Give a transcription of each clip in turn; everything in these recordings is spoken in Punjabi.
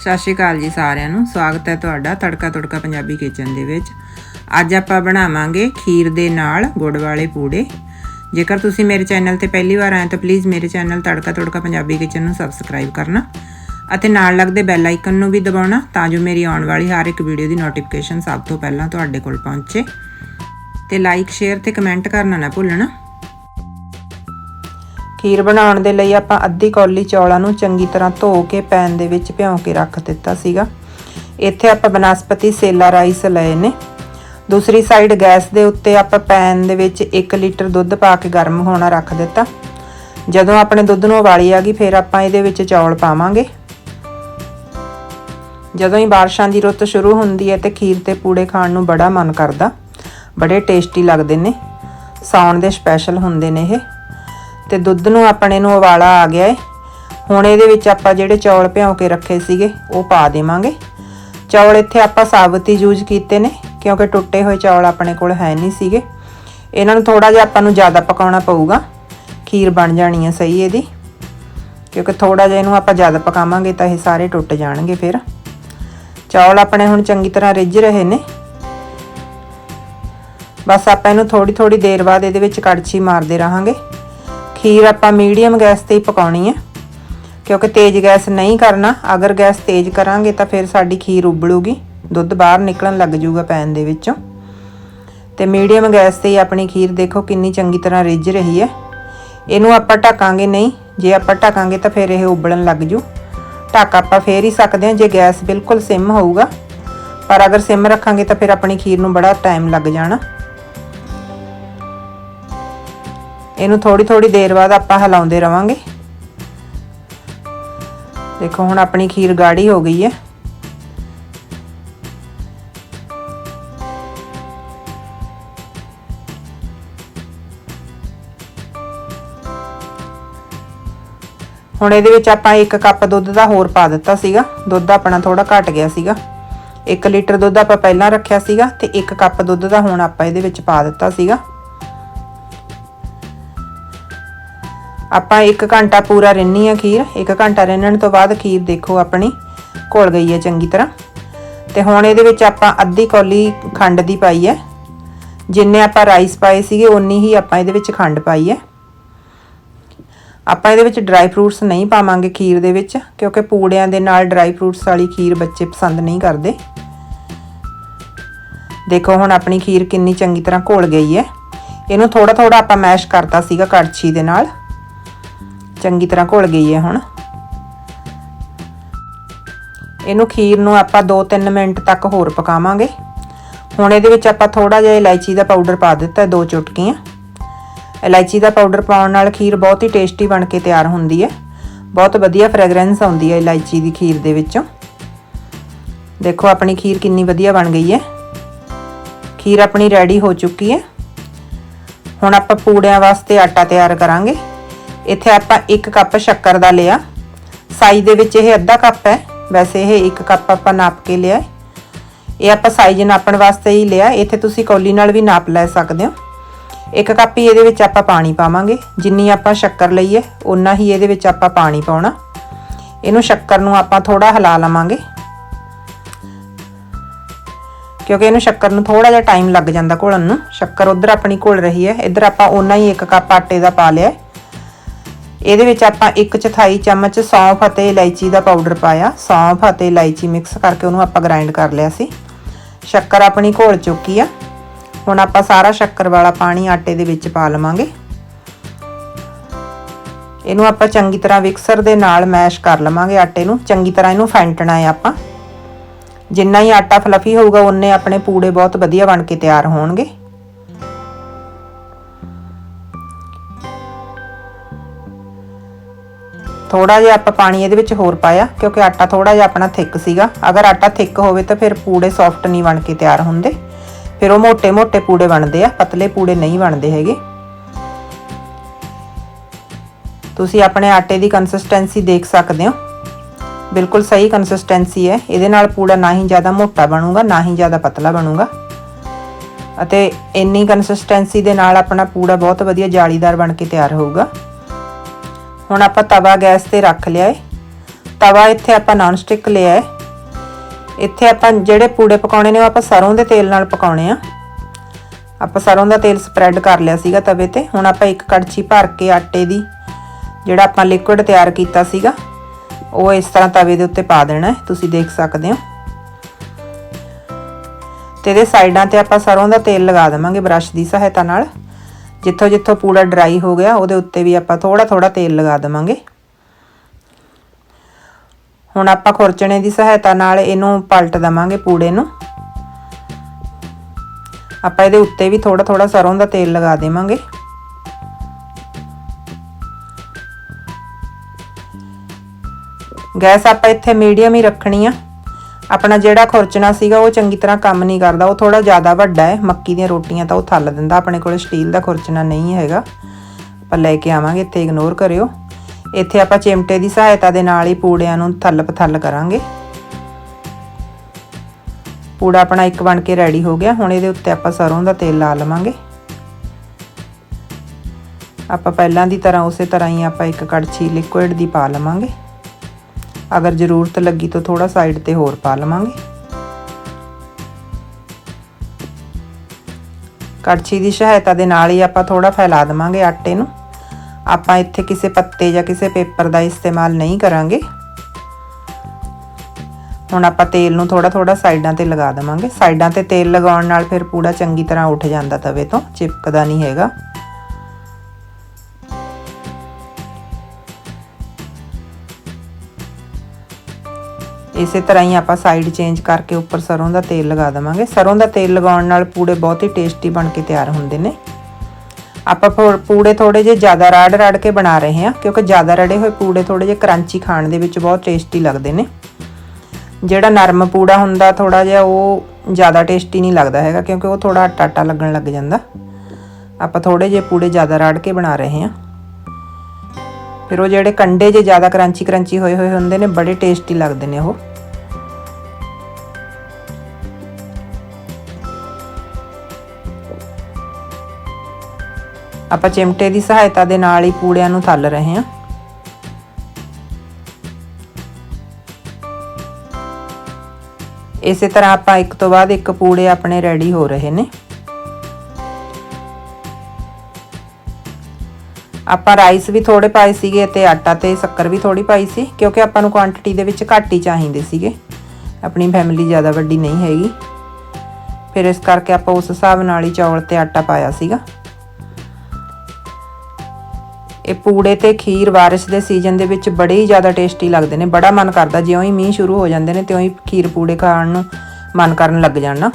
ਸਤਿ ਸ਼੍ਰੀ ਅਕਾਲ ਜੀ ਸਾਰਿਆਂ ਨੂੰ। ਸਵਾਗਤ ਹੈ ਤੁਹਾਡਾ ਤੜਕਾ ਤੜਕਾ ਪੰਜਾਬੀ ਕਿਚਨ ਦੇ ਵਿੱਚ। ਅੱਜ ਆਪਾਂ ਬਣਾਵਾਂਗੇ ਖੀਰ ਦੇ ਨਾਲ ਗੁੜ ਵਾਲੇ ਪੂੜੇ। ਜੇਕਰ ਤੁਸੀਂ ਮੇਰੇ ਚੈਨਲ ਤੇ ਪਹਿਲੀ ਵਾਰ ਆਏ ਤਾਂ ਪਲੀਜ਼ ਮੇਰੇ ਚੈਨਲ ਤੜਕਾ ਤੜਕਾ ਪੰਜਾਬੀ ਕਿਚਨ ਨੂੰ ਸਬਸਕ੍ਰਾਈਬ ਕਰਨਾ ਅਤੇ ਨਾਲ ਲੱਗਦੇ ਬੈਲ ਆਈਕਨ ਨੂੰ ਵੀ ਦਬਾਉਣਾ ਤਾਂ ਜੋ ਮੇਰੀ ਆਉਣ ਵਾਲੀ ਹਰ ਇੱਕ ਵੀਡੀਓ ਦੀ ਨੋਟੀਫਿਕੇਸ਼ਨ ਸਭ ਤੋਂ ਪਹਿਲਾਂ ਤੁਹਾਡੇ ਕੋਲ ਪਹੁੰਚੇ। ਤੇ ਲਾਈਕ ਸ਼ੇਅਰ ਤੇ ਕਮੈਂਟ ਕਰਨਾ ਨਾ ਭੁੱਲਣਾ। ਖੀਰ ਬਣਾਉਣ ਦੇ ਲਈ ਆਪਾਂ ਅੱਧੀ ਕੌਲੀ ਚੌਲਾਂ ਨੂੰ ਚੰਗੀ ਤਰ੍ਹਾਂ ਧੋ ਕੇ ਪੈਨ ਦੇ ਵਿੱਚ ਭਿਉਂ ਕੇ ਰੱਖ ਦਿੱਤਾ ਸੀਗਾ। ਇੱਥੇ ਆਪਾਂ ਬਨਸਪਤੀ ਸੇਲਾ ਰਾਈਸ ਲਏ ਨੇ। ਦੂਸਰੀ ਸਾਈਡ ਗੈਸ ਦੇ ਉੱਤੇ ਆਪਾਂ ਪੈਨ ਦੇ ਵਿੱਚ 1 ਲੀਟਰ ਦੁੱਧ ਪਾ ਕੇ ਗਰਮ ਹੋਣਾ ਰੱਖ ਦਿੱਤਾ। ਜਦੋਂ ਆਪਣੇ ਦੁੱਧ ਨੂੰ ਉਬਾਲੀ ਆ ਗਈ, ਫਿਰ ਆਪਾਂ ਇਹਦੇ ਵਿੱਚ ਚੌਲ ਪਾਵਾਂਗੇ। ਜਦੋਂ ਹੀ ਬਾਰਿਸ਼ਾਂ ਦੀ ਰੁੱਤ ਸ਼ੁਰੂ ਹੁੰਦੀ ਹੈ ਤੇ ਖੀਰ ਤੇ ਪੂੜੇ ਖਾਣ ਨੂੰ ਬੜਾ ਮਨ ਕਰਦਾ, ਬੜੇ ਟੇਸਟੀ ਲੱਗਦੇ ਨੇ। ਸਾਉਣ ਦੇ ਸਪੈਸ਼ਲ ਹੁੰਦੇ ਨੇ ਇਹ। ਤੇ ਦੁੱਧ ਨੂੰ ਆਪਣੇ ਨੂੰ ਉਬਾਲਾ ਆ ਗਿਆ ਏ। ਹੁਣ ਇਹਦੇ ਵਿੱਚ ਆਪਾਂ ਜਿਹੜੇ ਚੌਲ ਭਿਉਂ ਕੇ ਰੱਖੇ ਸੀਗੇ, ਉਹ ਪਾ ਦੇਵਾਂਗੇ। ਚੌਲ ਇੱਥੇ ਆਪਾਂ ਸਾਬਤ ਹੀ ਯੂਜ਼ ਕੀਤੇ ਨੇ, ਕਿਉਂਕਿ ਟੁੱਟੇ ਹੋਏ ਚੌਲ ਆਪਣੇ ਕੋਲ ਹੈ ਨਹੀਂ ਸੀਗੇ। ਇਹਨਾਂ ਨੂੰ ਥੋੜਾ ਜਿਹਾ ਆਪਾਂ ਨੂੰ ਜ਼ਿਆਦਾ ਪਕਾਉਣਾ ਪਊਗਾ। ਖੀਰ ਬਣ ਜਾਣੀ ਹੈ ਸਹੀ ਇਹਦੀ। ਕਿਉਂਕਿ ਥੋੜਾ ਜਿਹਾ ਇਹਨੂੰ ਆਪਾਂ ਜ਼ਿਆਦਾ ਪਕਾਵਾਂਗੇ ਤਾਂ ਇਹ ਸਾਰੇ ਟੁੱਟ ਜਾਣਗੇ ਫਿਰ। ਚੌਲ ਆਪਣੇ ਹੁਣ ਚੰਗੀ ਤਰ੍ਹਾਂ ਰਿੱਝ ਰਹੇ ਨੇ। ਬਸ ਆਪਾਂ ਇਹਨੂੰ ਥੋੜੀ ਥੋੜੀ ਦੇਰ ਬਾਅਦ ਇਹਦੇ ਵਿੱਚ ਕੜਛੀ ਮਾਰਦੇ ਰਹਾਂਗੇ। ਖੀਰ ਆਪਾਂ ਮੀਡੀਅਮ ਗੈਸ ਤੇ ਹੀ ਪਕਾਉਣੀ ਹੈ। ਕਿਉਂਕਿ ਤੇਜ਼ ਗੈਸ ਨਹੀਂ ਕਰਨਾ, ਅਗਰ ਗੈਸ ਤੇਜ਼ ਕਰਾਂਗੇ ਤਾਂ ਫਿਰ ਸਾਡੀ ਖੀਰ ਉਬਲੂਗੀ, ਦੁੱਧ ਬਾਹਰ ਨਿਕਲਣ ਲੱਗ ਜਾਊਗਾ ਪੈਨ ਦੇ ਵਿੱਚੋਂ। ਤੇ ਮੀਡੀਅਮ ਗੈਸ ਤੇ ਹੀ ਆਪਣੀ ਖੀਰ ਦੇਖੋ ਕਿੰਨੀ ਚੰਗੀ ਤਰ੍ਹਾਂ ਰਿੱਝ ਰਹੀ ਹੈ। ਇਹਨੂੰ ਆਪਾਂ ਢੱਕਾਂਗੇ ਨਹੀਂ, ਜੇ ਆਪਾਂ ਢੱਕਾਂਗੇ ਤਾਂ ਫਿਰ ਇਹ ਉਬਲਣ ਲੱਗ ਜੂ। ਢੱਕ ਆਪਾਂ ਫੇਰ ਹੀ ਸਕਦੇ ਹਾਂ ਜੇ ਗੈਸ ਬਿਲਕੁਲ ਸਿਮ ਹੋਊਗਾ। ਪਰ ਅਗਰ ਸਿਮ ਰੱਖਾਂਗੇ ਤਾਂ ਫਿਰ ਆਪਣੀ ਖੀਰ ਨੂੰ ਬੜਾ ਟਾਈਮ ਲੱਗ ਜਾਣਾ। ਇਹਨੂੰ ਥੋੜੀ ਥੋੜੀ ਦੇਰ ਬਾਅਦ ਆਪਾਂ ਹਿਲਾਉਂਦੇ ਰਵਾਂਗੇ। ਦੇਖੋ, ਹੁਣ ਆਪਣੀ ਖੀਰ ਗਾੜੀ ਹੋ ਗਈ ਹੈ। ਹੁਣ ਇਹਦੇ ਵਿੱਚ ਆਪਾਂ 1 ਕੱਪ ਦੁੱਧ ਦਾ ਹੋਰ ਪਾ ਦਿੱਤਾ ਸੀਗਾ। ਦੁੱਧ ਆਪਣਾ ਥੋੜਾ ਘਟ ਗਿਆ ਸੀਗਾ। 1 ਲੀਟਰ ਦੁੱਧ ਆਪਾਂ ਪਹਿਲਾਂ ਰੱਖਿਆ ਸੀਗਾ ਤੇ 1 ਕੱਪ ਦੁੱਧ ਦਾ ਹੁਣ ਆਪਾਂ ਇਹਦੇ ਵਿੱਚ ਪਾ ਦਿੱਤਾ ਸੀਗਾ। ਆਪਾਂ 1 ਘੰਟਾ ਪੂਰਾ ਰਿੰਨੀ ਆ ਖੀਰ 1 ਘੰਟਾ ਰਿੰਨਣ ਤੋਂ ਬਾਅਦ ਖੀਰ ਦੇਖੋ ਆਪਣੀ, ਘੁਲ ਗਈ ਹੈ ਚੰਗੀ ਤਰ੍ਹਾਂ। ਤੇ ਹੁਣ ਇਹਦੇ ਵਿੱਚ ਆਪਾਂ ਅੱਧੀ ਕੌਲੀ ਖੰਡ ਦੀ ਪਾਈ ਹੈ। ਜਿੰਨੇ ਆਪਾਂ ਰਾਈਸ ਪਾਏ ਸੀਗੇ ਉਨੀ ਹੀ ਆਪਾਂ ਇਹਦੇ ਵਿੱਚ ਖੰਡ ਪਾਈ ਹੈ। ਆਪਾਂ ਇਹਦੇ ਵਿੱਚ ਡਰਾਈ ਫਰੂਟਸ ਨਹੀਂ ਪਾਵਾਂਗੇ ਖੀਰ ਦੇ ਵਿੱਚ, ਕਿਉਂਕਿ ਪੂੜਿਆਂ ਦੇ ਨਾਲ ਡਰਾਈ ਫਰੂਟਸ ਵਾਲੀ ਖੀਰ ਬੱਚੇ ਪਸੰਦ ਨਹੀਂ ਕਰਦੇ। ਦੇਖੋ ਹੁਣ ਆਪਣੀ ਖੀਰ ਕਿੰਨੀ ਚੰਗੀ ਤਰ੍ਹਾਂ ਘੁਲ ਗਈ ਹੈ। ਇਹਨੂੰ ਥੋੜਾ ਥੋੜਾ ਆਪਾਂ ਮੈਸ਼ ਕਰਤਾ ਸੀਗਾ ਕੜਛੀ ਦੇ ਨਾਲ। ਚੰਗੀ ਤਰ੍ਹਾਂ ਘੁਲ ਗਈ ਹੈ ਹੁਣ। ਇਹਨੂੰ ਖੀਰ ਨੂੰ ਆਪਾਂ 2-3 ਮਿੰਟ ਤੱਕ ਹੋਰ ਪਕਾਵਾਂਗੇ। ਹੁਣ ਇਹਦੇ ਵਿੱਚ ਆਪਾਂ ਥੋੜਾ ਜਿਹਾ ਇਲਾਇਚੀ ਦਾ ਪਾਊਡਰ ਪਾ ਦਿੱਤਾ, ਦੋ ਚੁਟਕੀਆਂ। ਇਲਾਇਚੀ ਦਾ ਪਾਊਡਰ ਪਾਉਣ ਨਾਲ ਖੀਰ ਬਹੁਤ ਹੀ ਟੇਸਟੀ ਬਣ ਕੇ ਤਿਆਰ ਹੁੰਦੀ ਹੈ ਬਹੁਤ ਵਧੀਆ ਫ੍ਰੈਗਰੈਂਸ ਆਉਂਦੀ ਹੈ ਇਲਾਇਚੀ ਦੀ ਖੀਰ ਦੇ ਵਿੱਚੋਂ। ਦੇਖੋ ਆਪਣੀ ਖੀਰ ਕਿੰਨੀ ਵਧੀਆ ਬਣ ਗਈ ਹੈ ਖੀਰ ਆਪਣੀ ਰੈਡੀ ਹੋ ਚੁੱਕੀ ਹੈ ਹੁਣ ਆਪਾਂ ਪੂੜਿਆਂ ਵਾਸਤੇ ਆਟਾ ਤਿਆਰ ਕਰਾਂਗੇ। ਇੱਥੇ ਆਪਾਂ 1 ਕੱਪ ਸ਼ੱਕਰ ਦਾ ਲਿਆ। ਸਾਈਜ਼ ਦੇ ਵਿੱਚ ਇਹ ਅੱਧਾ ਕੱਪ ਹੈ। ਵੈਸੇ ਇਹ 1 ਕੱਪ ਆਪਾਂ ਨਾਪ ਕੇ ਲਿਆ ਇਹ ਆਪਾਂ ਸਾਈਜ਼ ਨਾਪਣ ਵਾਸਤੇ ਹੀ ਲਿਆ। ਇੱਥੇ ਤੁਸੀਂ ਕੌਲੀ ਨਾਲ ਵੀ ਨਾਪ ਲੈ ਸਕਦੇ ਹੋ। ਇੱਕ ਕੱਪ ਹੀ ਇਹਦੇ ਵਿੱਚ ਆਪਾਂ ਪਾਣੀ ਪਾਵਾਂਗੇ। ਜਿੰਨੀ ਆਪਾਂ ਸ਼ੱਕਰ ਲਈ ਹੈ ਉਨਾ ਹੀ ਇਹਦੇ ਵਿੱਚ ਆਪਾਂ ਪਾਣੀ ਪਾਉਣਾ। ਇਹਨੂੰ ਸ਼ੱਕਰ ਨੂੰ ਆਪਾਂ ਥੋੜਾ ਹਿਲਾ ਲਵਾਂਗੇ। ਕਿਉਂਕਿ ਇਹਨੂੰ ਸ਼ੱਕਰ ਨੂੰ ਥੋੜਾ ਜਿਹਾ ਟਾਈਮ ਲੱਗ ਜਾਂਦਾ ਘੋਲਣ ਨੂੰ। ਸ਼ੱਕਰ ਉਧਰ ਆਪਣੀ ਘੁਲ ਰਹੀ ਹੈ। ਇੱਧਰ ਆਪਾਂ ਉਨਾ ਹੀ ਇੱਕ ਕੱਪ ਆਟੇ ਦਾ ਪਾ ਲਿਆ ਇਹਦੇ ਵਿੱਚ ਆਪਾਂ 1 ਚੌਥਾਈ ਚਮਚ ਸੌਂਫ ਅਤੇ ਇਲਾਇਚੀ ਦਾ ਪਾਊਡਰ ਪਾਇਆ। ਸੌਂਫ ਅਤੇ ਇਲਾਇਚੀ ਮਿਕਸ ਕਰਕੇ ਉਹਨੂੰ ਆਪਾਂ ਗ੍ਰਾਈਂਡ ਕਰ ਲਿਆ ਸੀ। ਸ਼ੱਕਰ ਆਪਣੀ ਘੋਲ ਚੁੱਕੀ ਆ। ਹੁਣ ਆਪਾਂ ਸਾਰਾ ਸ਼ੱਕਰ ਵਾਲਾ ਪਾਣੀ ਆਟੇ ਦੇ ਵਿੱਚ ਪਾ ਲਵਾਂਗੇ। ਇਹਨੂੰ ਆਪਾਂ ਚੰਗੀ ਤਰ੍ਹਾਂ ਵਿਕਸਰ ਦੇ ਨਾਲ ਮੈਸ਼ ਕਰ ਲਵਾਂਗੇ ਆਟੇ ਨੂੰ। ਚੰਗੀ ਤਰ੍ਹਾਂ ਇਹਨੂੰ ਫੈਂਟਣਾ ਹੈ ਆਪਾਂ। ਜਿੰਨਾ ਹੀ ਆਟਾ ਫਲਫੀ ਹੋਊਗਾ ਉਨੇ ਆਪਣੇ ਪੂੜੇ ਬਹੁਤ ਵਧੀਆ ਬਣ ਕੇ ਤਿਆਰ ਹੋਣਗੇ। ਥੋੜਾ ਜਿਹਾ ਆਪਾਂ ਪਾਣੀ ਇਹਦੇ ਵਿੱਚ ਹੋਰ ਪਾਇਆ, ਕਿਉਂਕਿ ਆਟਾ ਥੋੜਾ ਜਿਹਾ ਆਪਣਾ ਥਿੱਕ ਸੀਗਾ। ਅਗਰ ਆਟਾ ਥਿੱਕ ਹੋਵੇ ਤਾਂ ਫਿਰ ਪੂੜੇ ਸੌਫਟ ਨਹੀਂ ਬਣ ਕੇ ਤਿਆਰ ਹੁੰਦੇ। ਫਿਰ ਉਹ ਮੋٹے-ਮੋٹے ਪੂੜੇ ਬਣਦੇ ਆ, ਪਤਲੇ ਪੂੜੇ ਨਹੀਂ ਬਣਦੇ ਹੈਗੇ। ਤੁਸੀਂ ਆਪਣੇ ਆਟੇ ਦੀ ਕੰਸਿਸਟੈਂਸੀ ਦੇਖ ਸਕਦੇ ਹੋ। ਬਿਲਕੁਲ ਸਹੀ ਕੰਸਿਸਟੈਂਸੀ ਹੈ। ਇਹਦੇ ਨਾਲ ਪੂੜਾ ਨਾ ਹੀ ਜ਼ਿਆਦਾ ਮੋਟਾ ਬਣੂਗਾ, ਨਾ ਹੀ ਜ਼ਿਆਦਾ ਪਤਲਾ ਬਣੂਗਾ। ਅਤੇ ਇੰਨੀ ਕੰਸਿਸਟੈਂਸੀ ਦੇ ਨਾਲ ਆਪਣਾ ਪੂੜਾ ਬਹੁਤ ਵਧੀਆ ਜਾਲੀਦਾਰ ਬਣ ਕੇ ਤਿਆਰ ਹੋਊਗਾ। ਹੁਣ ਆਪਾਂ ਤਵਾ ਗੈਸ ਤੇ ਰੱਖ ਲਿਆ ਏ। ਤਵਾ ਇੱਥੇ ਆਪਾਂ ਨਾਨ ਸਟਿਕ ਲਿਆ ਹੈ ਇੱਥੇ ਆਪਾਂ ਜਿਹੜੇ ਪੂੜੇ ਪਕਾਉਣੇ ਨੇ ਉਹ ਆਪਾਂ ਸਰੋਂ ਦੇ ਤੇਲ ਨਾਲ ਪਕਾਉਣੇ ਆ। ਆਪਾਂ ਸਰੋਂ ਦਾ ਤੇਲ ਸਪਰੈਡ ਕਰ ਲਿਆ ਸੀਗਾ ਤਵੇ ਤੇ। ਹੁਣ ਆਪਾਂ ਇੱਕ ਕੜਛੀ ਭਰ ਕੇ ਆਟੇ ਦੀ, ਜਿਹੜਾ ਆਪਾਂ ਲਿਕੁਇਡ ਤਿਆਰ ਕੀਤਾ ਸੀਗਾ, ਉਹ ਇਸ ਤਰ੍ਹਾਂ ਤਵੇ ਦੇ ਉੱਤੇ ਪਾ ਦੇਣਾ ਤੁਸੀਂ ਦੇਖ ਸਕਦੇ ਹੋ। ਤੇ ਇਹਦੇ ਸਾਈਡਾਂ ਤੇ ਆਪਾਂ ਸਰੋਂ ਦਾ ਤੇਲ ਲਗਾ ਦੇਵਾਂਗੇ ਬ੍ਰਸ਼ ਦੀ ਸਹਾਇਤਾ ਨਾਲ। ਜਿੱਥੋਂ ਜਿੱਥੋਂ ਪੂੜਾ ਡਰਾਈ ਹੋ ਗਿਆ, ਉਹਦੇ ਉੱਤੇ ਵੀ ਆਪਾਂ ਥੋੜਾ ਥੋੜਾ ਤੇਲ ਲਗਾ ਦੇਵਾਂਗੇ। ਹੁਣ ਆਪਾਂ ਖੁਰਚਣੇ ਦੀ ਸਹਾਇਤਾ ਨਾਲ ਇਹਨੂੰ ਪਲਟ ਦਵਾਂਗੇ ਪੂੜੇ ਨੂੰ। ਆਪਾਂ ਇਹਦੇ ਉੱਤੇ ਵੀ ਥੋੜਾ ਥੋੜਾ ਸਰੋਂ ਦਾ ਤੇਲ ਲਗਾ ਦੇਵਾਂਗੇ। ਗੈਸ ਆਪਾਂ ਇੱਥੇ ਮੀਡੀਅਮ ਹੀ ਰੱਖਣੀ ਆ। ਆਪਣਾ ਜਿਹੜਾ ਖੁਰਚਣਾ ਸੀਗਾ, ਉਹ ਚੰਗੀ ਤਰ੍ਹਾਂ ਕੰਮ ਨਹੀਂ ਕਰਦਾ। ਉਹ ਥੋੜਾ ਜ਼ਿਆਦਾ ਵੱਡਾ ਹੈ, ਮੱਕੀ ਦੀਆਂ ਰੋਟੀਆਂ ਤਾਂ ਉਹ ਥੱਲ ਦਿੰਦਾ। ਆਪਣੇ ਕੋਲ ਸਟੀਲ ਦਾ ਖੁਰਚਣਾ ਨਹੀਂ ਹੈਗਾ। ਆਪਾਂ ਲੈ ਕੇ ਆਵਾਂਗੇ, ਇੱਥੇ ਇਗਨੋਰ ਕਰਿਓ। ਇੱਥੇ ਆਪਾਂ ਚਿਮਟੇ ਦੀ ਸਹਾਇਤਾ ਦੇ ਨਾਲ ਹੀ ਪੂੜਿਆਂ ਨੂੰ ਥੱਲ ਪਥੱਲ ਕਰਾਂਗੇ। ਪੂੜਾ ਆਪਣਾ ਇੱਕ ਬਣ ਕੇ ਰੈਡੀ ਹੋ ਗਿਆ। ਹੁਣ ਇਹਦੇ ਉੱਤੇ ਆਪਾਂ ਸਰੋਂ ਦਾ ਤੇਲ ਲਾ ਲਵਾਂਗੇ। ਆਪਾਂ ਪਹਿਲਾਂ ਦੀ ਤਰ੍ਹਾਂ ਉਸੇ ਤਰ੍ਹਾਂ ਹੀ ਆਪਾਂ ਇੱਕ ਕੜਛੀ ਲਿਕੁਇਡ ਦੀ ਪਾ ਲਵਾਂਗੇ। ਅਗਰ ਜ਼ਰੂਰਤ ਲੱਗੀ ਤਾਂ ਥੋੜਾ ਸਾਈਡ ਤੇ ਹੋਰ ਪਾ ਲਵਾਂਗੇ। ਕੜਛੀ ਦੀ ਸਹਾਇਤਾ ਦੇ ਨਾਲ ਹੀ ਆਪਾਂ ਥੋੜਾ ਫੈਲਾ ਦਵਾਂਗੇ ਆਟੇ ਨੂੰ। ਆਪਾਂ ਇੱਥੇ ਕਿਸੇ ਪੱਤੇ ਜਾਂ ਕਿਸੇ ਪੇਪਰ ਦਾ ਇਸਤੇਮਾਲ ਨਹੀਂ ਕਰਾਂਗੇ। ਹੁਣ ਆਪਾਂ ਤੇਲ ਨੂੰ ਥੋੜਾ ਥੋੜਾ ਸਾਈਡਾਂ ਤੇ ਲਗਾ ਦਵਾਂਗੇ। ਸਾਈਡਾਂ ਤੇ ਤੇਲ ਲਗਾਉਣ ਨਾਲ ਫਿਰ ਪੂੜਾ ਚੰਗੀ ਤਰ੍ਹਾਂ ਉੱਠ ਜਾਂਦਾ ਤਵੇ ਤੋਂ, ਚਿਪਕਦਾ ਨਹੀਂ ਹੈਗਾ। ਇਸੇ ਤਰ੍ਹਾਂ ਹੀ ਆਪਾਂ ਸਾਈਡ ਚੇਂਜ ਕਰਕੇ ਉੱਪਰ ਸਰੋਂ ਦਾ ਤੇਲ ਲਗਾ ਦਵਾਂਗੇ। ਸਰੋਂ ਦਾ ਤੇਲ ਲਗਾਉਣ ਨਾਲ ਪੂੜੇ ਬਹੁਤ ਹੀ ਟੇਸਟੀ ਬਣ ਕੇ ਤਿਆਰ ਹੁੰਦੇ ਨੇ। ਆਪਾਂ ਪੂੜੇ ਥੋੜੇ ਜਿਹਾ ਜ਼ਿਆਦਾ ਰਾੜ ਰਾੜ ਕੇ ਬਣਾ ਰਹੇ ਹਾਂ, ਕਿਉਂਕਿ ਜ਼ਿਆਦਾ ਰੜੇ ਹੋਏ ਪੂੜੇ ਥੋੜੇ ਜਿਹਾ ਕਰੰਚੀ ਖਾਣ ਦੇ ਵਿੱਚ ਬਹੁਤ ਟੇਸਟੀ ਲੱਗਦੇ ਨੇ। ਜਿਹੜਾ ਨਰਮ ਪੂੜਾ ਹੁੰਦਾ ਥੋੜਾ ਜਿਹਾ ਉਹ ਜ਼ਿਆਦਾ ਟੇਸਟੀ ਨਹੀਂ ਲੱਗਦਾ ਹੈਗਾ, ਕਿਉਂਕਿ ਉਹ ਥੋੜਾ ਆਟਾ ਆਟਾ ਲੱਗਣ ਲੱਗ ਜਾਂਦਾ। ਆਪਾਂ ਥੋੜੇ ਜਿਹੇ ਪੂੜੇ ਜ਼ਿਆਦਾ ਰਾੜ ਕੇ ਬਣਾ ਰਹੇ ਹਾਂ। ਫਿਰ ਉਹ ਜਿਹੜੇ ਕੰਡੇ ਜੇ ਜ਼ਿਆਦਾ ਕਰੰਚੀ ਕਰੰਚੀ ਹੋਏ ਹੋਏ ਹੁੰਦੇ ਨੇ, ਬੜੇ ਟੇਸਟੀ ਲੱਗਦੇ ਨੇ ਉਹ। ਆਪਾਂ ਚਿਮਟੇ ਦੀ ਸਹਾਇਤਾ ਦੇ ਨਾਲ ਹੀ ਪੂੜਿਆਂ ਨੂੰ ਥੱਲ ਰਹੇ ਹਾਂ। ਇਸੇ ਤਰ੍ਹਾਂ ਆਪਾਂ ਇੱਕ ਤੋਂ ਬਾਅਦ ਇੱਕ ਪੂੜੇ ਆਪਣੇ ਰੈਡੀ ਹੋ ਰਹੇ ਨੇ। ਆਪਾਂ ਰਾਈਸ ਵੀ ਥੋੜੇ ਪਾਏ ਸੀਗੇ ਤੇ ਆਟਾ ਤੇ ਸ਼ੱਕਰ ਵੀ ਥੋੜੀ ਪਾਈ ਸੀ, ਕਿਉਂਕਿ ਆਪਾਂ ਨੂੰ ਕੁਆਂਟੀਟੀ ਦੇ ਵਿੱਚ ਘੱਟ ਹੀ ਚਾਹੀਦੇ ਸੀਗੇ। ਆਪਣੀ ਫੈਮਿਲੀ ਜ਼ਿਆਦਾ ਵੱਡੀ ਨਹੀਂ ਹੈਗੀ। ਫਿਰ ਇਸ ਕਰਕੇ ਆਪਾਂ ਉਸ ਹਿਸਾਬ ਨਾਲ ਹੀ ਚੌਲ ਤੇ ਆਟਾ ਪਾਇਆ ਸੀਗਾ। ਇਹ ਪੂੜੇ ਤੇ ਖੀਰ ਬਾਰਿਸ਼ ਦੇ ਸੀਜ਼ਨ ਦੇ ਵਿੱਚ ਬੜੇ ਹੀ ਜ਼ਿਆਦਾ ਟੇਸਟੀ ਲੱਗਦੇ ਨੇ। ਬੜਾ ਮਨ ਕਰਦਾ, ਜਿਉਂ ਹੀ ਮੀਂਹ ਸ਼ੁਰੂ ਹੋ ਜਾਂਦੇ ਨੇ, ਤਿਉਂ ਹੀ ਖੀਰ ਪੂੜੇ ਖਾਣ ਨੂੰ ਮਨ ਕਰਨ ਲੱਗ ਜਾਣਾ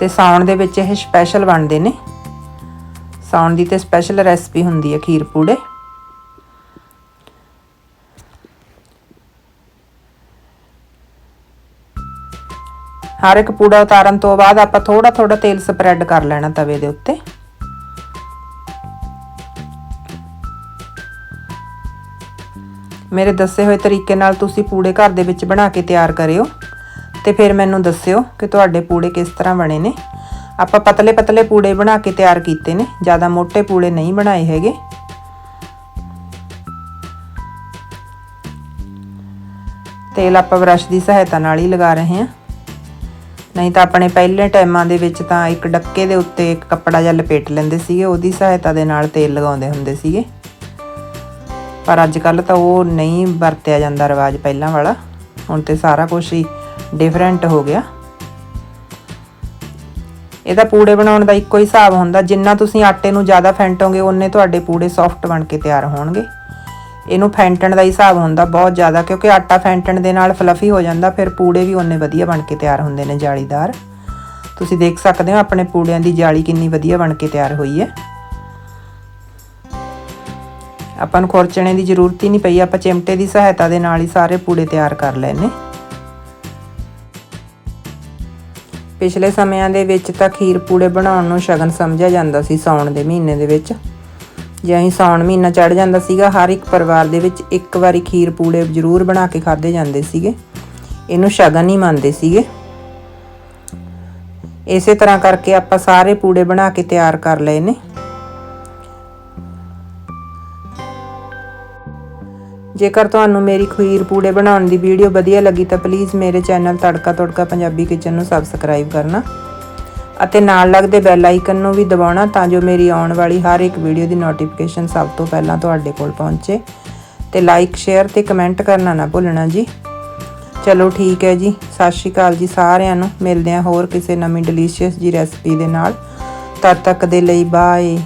ਤੇ ਸਾਉਣ ਦੇ ਵਿੱਚ ਇਹ ਸਪੈਸ਼ਲ ਬਣਦੇ ਨੇ। ਸਾਉਣ ਦੀ ਤੇ ਸਪੈਸ਼ਲ ਰੈਸਪੀ ਹੁੰਦੀ ਹੈ ਖੀਰ ਪੂੜੇ। ਹਰ ਇੱਕ ਪੂੜਾ ਉਤਾਰਨ ਤੋਂ ਬਾਅਦ ਆਪਾਂ ਥੋੜਾ ਥੋੜਾ ਤੇਲ ਸਪਰੈਡ ਕਰ ਲੈਣਾ ਤਵੇ ਦੇ ਉੱਤੇ। ਮੇਰੇ ਦੱਸੇ ਹੋਏ ਤਰੀਕੇ ਨਾਲ ਤੁਸੀਂ ਪੂੜੇ ਘਰ ਦੇ ਵਿੱਚ ਬਣਾ ਕੇ ਤਿਆਰ ਕਰਿਓ। ਤੇ ਫਿਰ ਮੈਨੂੰ ਦੱਸਿਓ ਕਿ ਤੁਹਾਡੇ ਪੂੜੇ ਕਿਸ ਤਰ੍ਹਾਂ ਬਣੇ ਨੇ। ਆਪਾਂ ਪਤਲੇ ਪਤਲੇ ਪੂੜੇ ਬਣਾ ਕੇ ਤਿਆਰ ਕੀਤੇ ਨੇ, ਜ਼ਿਆਦਾ ਮੋٹے ਪੂੜੇ ਨਹੀਂ ਬਣਾਏ ਹੈਗੇ। ਤੇਲ ਆਪਾਂ ਬ੍ਰਸ਼ ਦੀ ਸਹਾਇਤਾ ਨਾਲ ਹੀ ਲਗਾ ਰਹੇ ਹਾਂ। ਨਹੀਂ ਤਾਂ ਆਪਣੇ ਪਹਿਲੇ ਟਾਈਮਾਂ ਦੇ ਵਿੱਚ ਤਾਂ ਇੱਕ ਡੱਕੇ ਦੇ ਉੱਤੇ ਇੱਕ ਕੱਪੜਾ ਜਾਂ ਲਪੇਟ ਲੈਂਦੇ ਸੀਗੇ, ਉਹਦੀ ਸਹਾਇਤਾ ਦੇ ਨਾਲ ਤੇਲ ਲਗਾਉਂਦੇ ਹੁੰਦੇ ਸੀਗੇ। ਪਰ ਅੱਜ ਕੱਲ ਤਾਂ ਉਹ ਨਹੀਂ ਵਰਤਿਆ ਜਾਂਦਾ ਰਿਵਾਜ ਪਹਿਲਾਂ ਵਾਲਾ। ਹੁਣ ਤੇ ਸਾਰਾ ਕੁਝ ਹੀ ਡਿਫਰੈਂਟ ਹੋ ਗਿਆ। ਇਹਦਾ ਪੂੜੇ ਬਣਾਉਣ ਦਾ ਇੱਕੋ ਹੀ ਹਿਸਾਬ ਹੁੰਦਾ। ਜਿੰਨਾ ਤੁਸੀਂ ਆਟੇ ਨੂੰ ਜ਼ਿਆਦਾ ਫੈਂਟੋਗੇ ਉਨੇ ਤੁਹਾਡੇ ਪੂੜੇ ਸੌਫਟ ਬਣ ਕੇ ਤਿਆਰ ਹੋਣਗੇ। ਇਹਨੂੰ ਫੈਂਟਣ ਦਾ ਹੀ ਹਿਸਾਬ ਹੁੰਦਾ ਬਹੁਤ ਜ਼ਿਆਦਾ, ਕਿਉਂਕਿ ਆਟਾ ਫੈਂਟਣ ਦੇ ਨਾਲ ਫਲਫੀ ਹੋ ਜਾਂਦਾ, ਫਿਰ ਪੂੜੇ ਵੀ ਉਨੇ ਵਧੀਆ ਬਣ ਕੇ ਤਿਆਰ ਹੁੰਦੇ ਨੇ ਜਾਲੀਦਾਰ। ਤੁਸੀਂ ਦੇਖ ਸਕਦੇ ਹੋ ਆਪਣੇ ਪੂੜਿਆਂ ਦੀ ਜਾਲੀ ਕਿੰਨੀ ਵਧੀਆ ਬਣ ਕੇ ਤਿਆਰ ਹੋਈ ਹੈ। ਆਪਾਂ ਨੂੰ ਖੁਰਚਣੇ ਦੀ ਜ਼ਰੂਰਤ ਹੀ ਨਹੀਂ ਪਈ, ਆਪਾਂ ਚਿਮਟੇ ਦੀ ਸਹਾਇਤਾ ਦੇ ਨਾਲ ਹੀ ਸਾਰੇ ਪੂੜੇ ਤਿਆਰ ਕਰ ਲੈਨੇ ਪਿਛਲੇ ਸਮਿਆਂ ਦੇ ਵਿੱਚ ਤਾਂ ਖੀਰ ਪੂੜੇ ਬਣਾਉਣ ਨੂੰ ਸ਼ਗਨ ਸਮਝਿਆ ਜਾਂਦਾ ਸੀ ਸਾਉਣ ਦੇ ਮਹੀਨੇ ਦੇ ਵਿੱਚ। ਜੇ ਅਸੀਂ ਸਾਉਣ ਮਹੀਨਾ ਚੜ ਜਾਂਦਾ ਸੀਗਾ, ਹਰ ਇੱਕ ਪਰਿਵਾਰ ਦੇ ਵਿੱਚ ਇੱਕ ਵਾਰੀ ਖੀਰ ਪੂੜੇ ਜ਼ਰੂਰ ਬਣਾ ਕੇ ਖਾਦੇ ਜਾਂਦੇ ਸੀਗੇ। ਇਹਨੂੰ ਸ਼ਗਨ ਹੀ ਮੰਨਦੇ ਸੀਗੇ। ਇਸੇ ਤਰ੍ਹਾਂ ਕਰਕੇ ਆਪਾਂ ਸਾਰੇ ਪੂੜੇ ਬਣਾ ਕੇ ਤਿਆਰ ਕਰ ਲਏ ਨੇ। ਜੇਕਰ ਤੁਹਾਨੂੰ ਮੇਰੀ ਖੀਰ ਪੂੜੇ ਬਣਾਉਣ ਦੀ ਵੀਡੀਓ ਵਧੀਆ ਲੱਗੀ ਤਾਂ ਪਲੀਜ਼ ਮੇਰੇ ਚੈਨਲ ਤੜਕਾ ਤੜਕਾ ਪੰਜਾਬੀ ਕਿਚਨ ਨੂੰ ਸਬਸਕ੍ਰਾਈਬ ਕਰਨਾ ਅਤੇ ਨਾਲ ਲੱਗਦੇ ਬੈਲ ਆਈਕਨ ਨੂੰ ਵੀ ਦਬਾਉਣਾ ਤਾਂ ਜੋ ਮੇਰੀ ਆਉਣ ਵਾਲੀ ਹਰ ਇੱਕ ਵੀਡੀਓ ਦੀ ਨੋਟੀਫਿਕੇਸ਼ਨ ਸਭ ਤੋਂ ਪਹਿਲਾਂ ਤੁਹਾਡੇ ਕੋਲ ਪਹੁੰਚੇ। ਤੇ ਲਾਈਕ ਸ਼ੇਅਰ ਤੇ ਕਮੈਂਟ ਕਰਨਾ ਨਾ ਭੁੱਲਣਾ ਜੀ। ਚਲੋ ਠੀਕ ਹੈ ਜੀ, ਸਤਿ ਸ਼੍ਰੀ ਅਕਾਲ ਜੀ ਸਾਰਿਆਂ ਨੂੰ। ਮਿਲਦੇ ਹਾਂ ਹੋਰ ਕਿਸੇ ਨਵੀਂ ਡਿਲੀਸ਼ੀਅਸ ਜੀ ਰੈਸਪੀ ਦੇ ਨਾਲ। ਤਦ ਤੱਕ ਦੇ ਲਈ ਬਾਏ